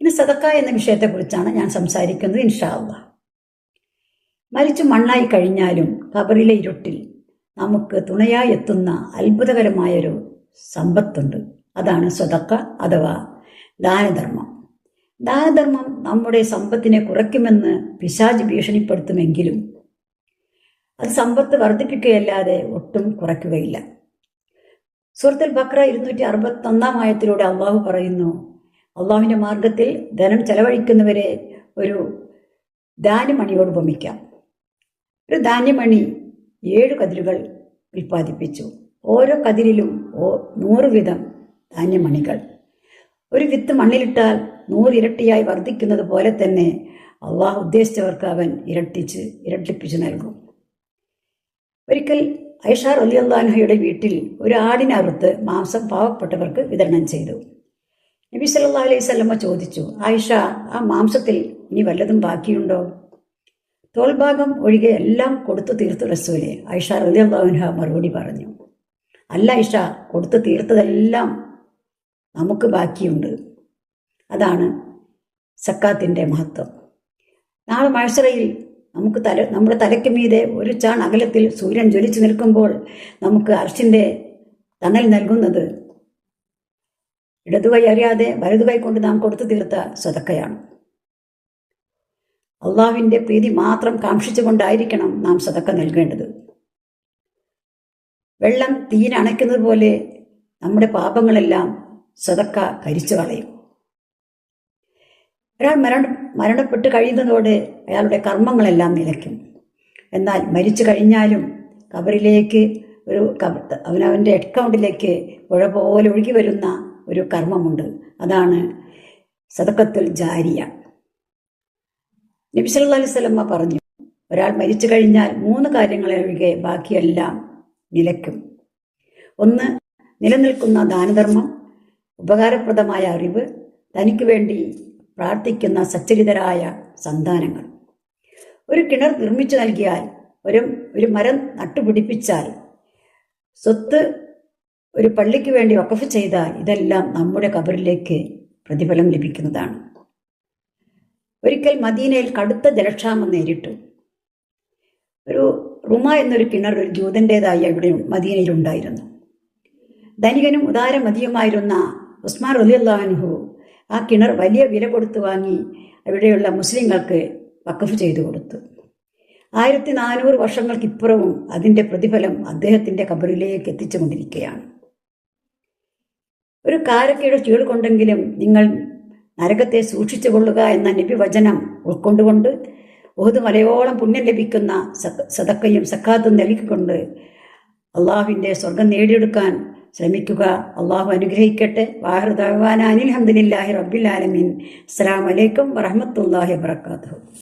ഇന്ന് സദക്ക എന്ന വിഷയത്തെക്കുറിച്ചാണ് ഞാൻ സംസാരിക്കുന്നത് ഇൻഷാ അള്ളാഹ് മരിച്ചു മണ്ണായി കഴിഞ്ഞാലും കബറിലെ ഇരുട്ടിൽ നമുക്ക് തുണയായി എത്തുന്ന അത്ഭുതകരമായൊരു സമ്പത്തുണ്ട്. അതാണ് സ്വതക്ക അഥവാ ദാനധർമ്മം. ദാനധർമ്മം നമ്മുടെ സമ്പത്തിനെ കുറയ്ക്കുമെന്ന് പിശാജ് ഭീഷണിപ്പെടുത്തുമെങ്കിലും അത് സമ്പത്ത് വർദ്ധിപ്പിക്കുകയല്ലാതെ ഒട്ടും കുറയ്ക്കുകയില്ല. സൂറത്തുൽ ബക്ര ഇരുന്നൂറ്റി അറുപത്തൊന്നാം ആയത്തിലൂടെ അള്ളാഹു പറയുന്നു അള്ളാഹുവിന്റെ മാർഗത്തിൽ ധനം ചെലവഴിക്കുന്നവരെ ഒരു ധാന്യമണിയോട് ഉപമിക്കാം. ഒരു ധാന്യമണി ഏഴ് കതിരുകൾ ഉൽപ്പാദിപ്പിച്ചു. ഓരോ കതിരിലും നൂറ് വിധം ധാന്യമണികൾ. ഒരു വിത്ത് മണ്ണിലിട്ടാൽ നൂറിരട്ടിയായി വർദ്ധിക്കുന്നത് പോലെ തന്നെ അള്ളാഹു ഉദ്ദേശിച്ചവർക്ക് അവൻ ഇരട്ടിച്ച് ഇരട്ടിപ്പിച്ച് നൽകും. ഒരിക്കൽ ഐഷാർ അലി അള്ളാൻഹയുടെ വീട്ടിൽ ഒരു ആടിനറുത്ത് മാംസം പാവപ്പെട്ടവർക്ക് വിതരണം ചെയ്തു. നബി സല്ലാ അലൈഹി സ്വലമ്മ ചോദിച്ചു ആയിഷ ആ മാംസത്തിൽ ഇനി വല്ലതും ബാക്കിയുണ്ടോ? തോൽഭാഗം ഒഴികെ എല്ലാം കൊടുത്തു തീർത്തു റസൂലെ ഐഷ റലി അള്ളാഹുൻഹ മറുപടി പറഞ്ഞു. അല്ല ഐഷ കൊടുത്തു തീർത്തതെല്ലാം നമുക്ക് ബാക്കിയുണ്ട്. അതാണ് സക്കാത്തിന്റെ മഹത്വം. നാളെ മഴസറയിൽ നമുക്ക് തല നമ്മുടെ തലയ്ക്ക് മീതെ ഒരു ചാൺ അകലത്തിൽ സൂര്യൻ ജ്വലിച്ചു നിൽക്കുമ്പോൾ നമുക്ക് അർഷിന്റെ തണൽ നൽകുന്നത് ഇടതുകൈ അറിയാതെ വലതുകൈ കൊണ്ട് നാം കൊടുത്തു തീർത്ത സ്വതക്കയാണ് അള്ളാഹുവിന്റെ പ്രീതി മാത്രം കാക്ഷിച്ചുകൊണ്ടായിരിക്കണം നാം സതക്ക നൽകേണ്ടത്. വെള്ളം തീനണയ്ക്കുന്നത് പോലെ നമ്മുടെ പാപങ്ങളെല്ലാം സതക്ക കരിച്ചു കളയും. ഒരാൾ മരണ മരണപ്പെട്ട് കഴിയുന്നതോടെ അയാളുടെ കർമ്മങ്ങളെല്ലാം നിലയ്ക്കും. എന്നാൽ മരിച്ചു കഴിഞ്ഞാലും കബറിലേക്ക് ഒരു അവനവന്റെ അക്കൗണ്ടിലേക്ക് പുഴ പോലെ ഒഴുകി വരുന്ന ഒരു കർമ്മമുണ്ട്. അതാണ് സതക്കത്തുൽ ജാരിയ. നബി സല്ലല്ലാഹു പറഞ്ഞു ഒരാൾ മരിച്ചു കഴിഞ്ഞാൽ മൂന്ന് കാര്യങ്ങളെ ഒഴികെ ബാക്കിയെല്ലാം നിലയ്ക്കും. ഒന്ന് നിലനിൽക്കുന്ന ദാനധർമ്മം ഉപകാരപ്രദമായ അറിവ് തനിക്ക് വേണ്ടി പ്രാർത്ഥിക്കുന്ന സച്ചരിതരായ സന്താനങ്ങൾ. ഒരു കിണർ നിർമ്മിച്ചു നൽകിയാൽ ഒരു ഒരു മരം നട്ടുപിടിപ്പിച്ചാൽ സ്വത്ത് ഒരു പള്ളിക്ക് വേണ്ടി വഖഫ് ചെയ്താൽ ഇതെല്ലാം നമ്മുടെ കബറിലേക്ക് പ്രതിഫലം ലഭിക്കുന്നതാണ്. ഒരിക്കൽ മദീനയിൽ കടുത്ത ജലക്ഷാമം നേരിട്ടു. ഒരു റുമ എന്നൊരു കിണർ ഒരു ജൂതന്റെതായി അവിടെ മദീനയിൽ ഉണ്ടായിരുന്നു. ധനികനും ഉദാരമതിയുമായിരുന്ന ഉസ്മാൻ റലിയല്ലാഹുഹു ആ കിണർ വലിയ വില കൊടുത്തു വാങ്ങി അവിടെയുള്ള മുസ്ലിങ്ങൾക്ക് വഖഫ് ചെയ്തു കൊടുത്തു. ആയിരത്തി നാനൂറ് വർഷങ്ങൾക്കിപ്പുറവും അതിന്റെ പ്രതിഫലം അദ്ദേഹത്തിന്റെ കബറിലേക്ക് എത്തിച്ചുകൊണ്ടിരിക്കുകയാണ്. ഒരു കാരക്കയുടെ ചീളുകൊണ്ടെങ്കിലും നിങ്ങൾ നരകത്തെ സൂക്ഷിച്ചു കൊള്ളുക എന്ന നബിവചനം ഉൾക്കൊണ്ടുകൊണ്ട് ഓത് മലയോളം പുണ്യം ലഭിക്കുന്ന സതക്കയും സക്കാത്തും നൽകിക്കൊണ്ട് അള്ളാഹുവിന്റെ സ്വർഗം നേടിയെടുക്കാൻ ശ്രമിക്കുക. അള്ളാഹു അനുഗ്രഹിക്കട്ടെ. വാഹൃദാൻ അനിൽ റബ്ബിൽ ആലമീൻ. അസ്സാം വലൈക്കും വറഹമത്തല്ലാഹി വാത്തു